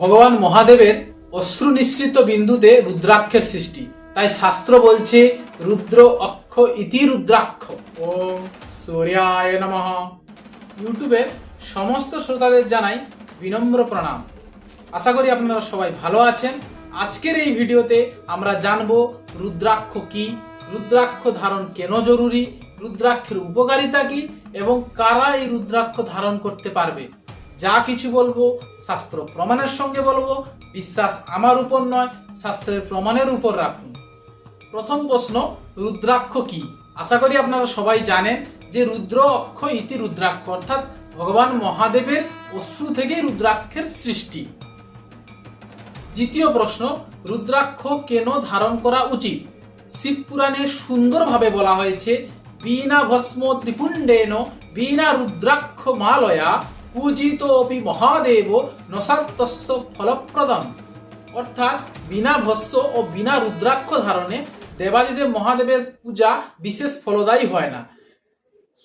ভগবান মহাদেবের অশ্রু নিঃসৃত বিন্দুতে রুদ্রাক্ষের সৃষ্টি। তাই শাস্ত্র বলছে, রুদ্র অক্ষ ইতি রুদ্রাক্ষ। ও সূর্যায় নমঃ। ইউটিউবের সমস্ত শ্রোতাদের জানাই বিনম্র প্রণাম। আশা করি আপনারা সবাই ভালো আছেন। আজকের এই ভিডিওতে আমরা জানব, রুদ্রাক্ষ কি? রুদ্রাক্ষ ধারণ কেন জরুরি? রুদ্রাক্ষের উপকারিতা কি? এবং কারা এই রুদ্রাক্ষ ধারণ করতে পারবে? যা কিছু বলব শাস্ত্র প্রমাণের সঙ্গে বলব, বিশ্বাস আমার উপর নয়, শাস্ত্রের প্রমাণের উপর রাখুন। প্রথম প্রশ্ন, রুদ্রাক্ষ কি? আশা করি আপনারা সবাই জানেন যে রুদ্র অক্ষ ইতি রুদ্রাক্ষ, অর্থাৎ ভগবান মহাদেবের অশ্রু থেকেই রুদ্রাক্ষের সৃষ্টি। দ্বিতীয় প্রশ্ন, রুদ্রাক্ষ কেন ধারণ করা উচিত? শিব পুরাণে সুন্দরভাবে বলা হয়েছে, বিনা ভস্ম ত্রিপুণ্ডেন বিনা রুদ্রাক্ষ মালয়া পূজিত অপি মহাদেব নসাত্তস্য ফলপ্রদম অর্থাৎ বিনা ভস্য ও বিনা রুদ্রাক্ষ ধারণে দেবাদিদেব মহাদেবের পূজা বিশেষ ফলদায়ী হয় না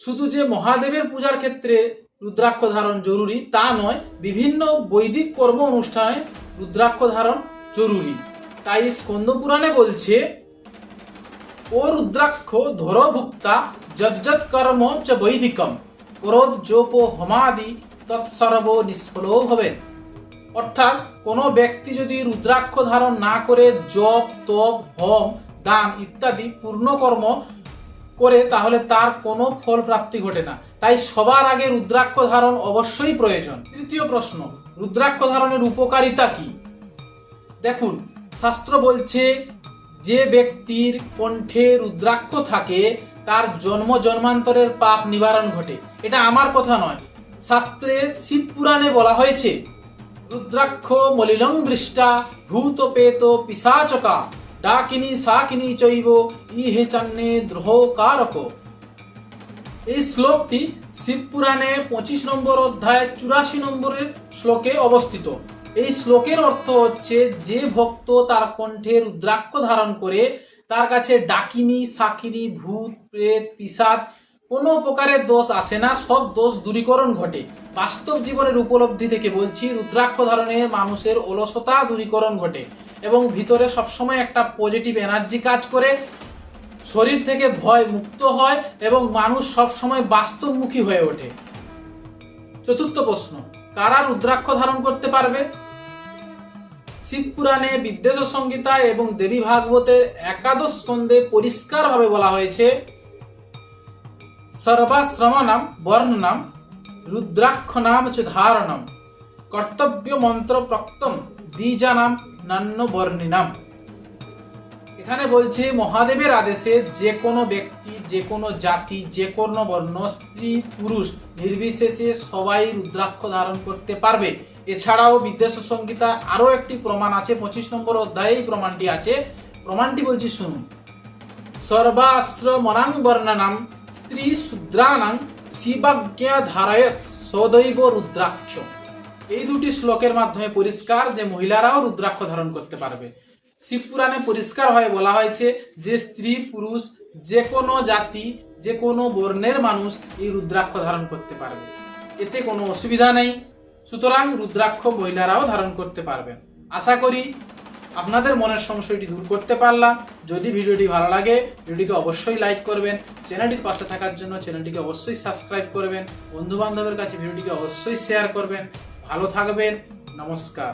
শুধু যে মহাদেবের পূজার ক্ষেত্রে রুদ্রাক্ষ ধারণ জরুরি তা নয় বিভিন্ন বৈদিক কর্ম অনুষ্ঠানে রুদ্রাক্ষ ধারণ জরুরি তাই স্কন্দ পুরাণে বলছে ও রুদ্রাক্ষ ধর ভুক্তা যজ্জত কর্ম চ বৈদিকম ক্রোধ জোপ হমাদি তৎসর্ব নিষ্ফল হবে। অর্থাৎ কোনো ব্যক্তি যদি রুদ্রাক্ষ ধারণ না করে জপ, তপ, হোম, দান ইত্যাদি পূর্ণ কর্ম করে, তাহলে তার কোনো ফল প্রাপ্তি ঘটে না। তাই সবার আগে রুদ্রাক্ষ ধারণ অবশ্যই প্রয়োজন। তৃতীয় প্রশ্ন, রুদ্রাক্ষ ধারণের উপকারিতা কি? দেখুন, শাস্ত্র বলছে, যে ব্যক্তির কণ্ঠে রুদ্রাক্ষ থাকে, তার জন্ম জন্মান্তরের পাপ নিবারণ ঘটে। এটা আমার কথা নয়। শাস্ত্রে শিব পুরাণে বলা হয়েছে, রুদ্রাক্ষ মলিলং দৃষ্টা ভূত পেত পিসাচকা, ডাকিনী সাকিনী চৈব, ইহে চান্নে দ্রোহ কারক। এই শ্লোকটি শিব পুরাণে পঁচিশ নম্বর অধ্যায় চুরাশি নম্বরের শ্লোকে অবস্থিত। এই শ্লোকের অর্থ হচ্ছে, যে ভক্ত তার কণ্ঠে রুদ্রাক্ষ ধারণ করে, তার কাছে ডাকিনী, সাকিনী, ভূত, প্রেত, পিসাচ কোনো প্রকারের দোষ আসে না, সব দোষ দূরীকরণ ঘটে। বাস্তব জীবনের উপলব্ধি থেকে বলছি, রুদ্রাক্ষ ধারণে মানুষের অলসতা দূরীকরণ ঘটে এবং ভিতরে সবসময় একটা পজিটিভ এনার্জি কাজ করে, শরীর থেকে ভয় মুক্ত হয় এবং মানুষ সবসময় বাস্তবমুখী হয়ে ওঠে। চতুর্থ প্রশ্ন, কারা রুদ্রাক্ষ ধারণ করতে পারবে? শিব পুরাণে বিদ্বেষ সংহিতা এবং দেবী ভাগবতের একাদশ স্কন্ধে পরিষ্কারভাবে বলা হয়েছে সর্বাশ্রমণম, বর্ণনম রুদ্রাক্ষ নাম চ ধারণম, কর্তব্য মন্ত্র প্রক্তম, দ্বিজানাম, নান্য বর্ণিনাম। এখানে বলছে, মহাদেবের আদেশে যে কোনো ব্যক্তি যে কোনো জাতি যে কোনো বর্ণ, স্ত্রী, পুরুষ নির্বিশেষে সবাই রুদ্রাক্ষ ধারণ করতে পারবে। এছাড়াও বিদ্বেষ সংহিতা আরও একটি প্রমাণ আছে, পঁচিশ নম্বর অধ্যায়ে প্রমাণটি আছে। প্রমাণটি বলছি, শুনুন। সর্বাশ্রমনাং বর্ণনাম স্ত্রী শূদ্রানাং শিবাজ্ঞা ধারায়ত সদৈব রুদ্রাক্ষ এই দুটি শ্লোকের মাধ্যমে পরিষ্কার যে মহিলারাও রুদ্রাক্ষ ধারণ করতে পারবে। শিব পুরাণে পরিষ্কার হয়ে বলা হয়েছে যে স্ত্রী, পুরুষ, যে কোনো জাতি, যে কোনো বর্ণের মানুষ এই রুদ্রাক্ষ ধারণ করতে পারবে। এতে কোনো অসুবিধা নেই। সুতরাং রুদ্রাক্ষ মহিলারাও ধারণ করতে পারবেন। আশা করি আপনাদের মনের সংশয়টি দূর করতে পারলাম। যদি ভিডিওটি ভালো লাগে, ভিডিওটিকে অবশ্যই লাইক করবেন। চ্যানেলটির পাশে থাকার জন্য চ্যানেলটিকে অবশ্যই সাবস্ক্রাইব করবেন। বন্ধুবান্ধবের কাছে ভিডিওটিকে অবশ্যই শেয়ার করবেন। ভালো থাকবেন। নমস্কার।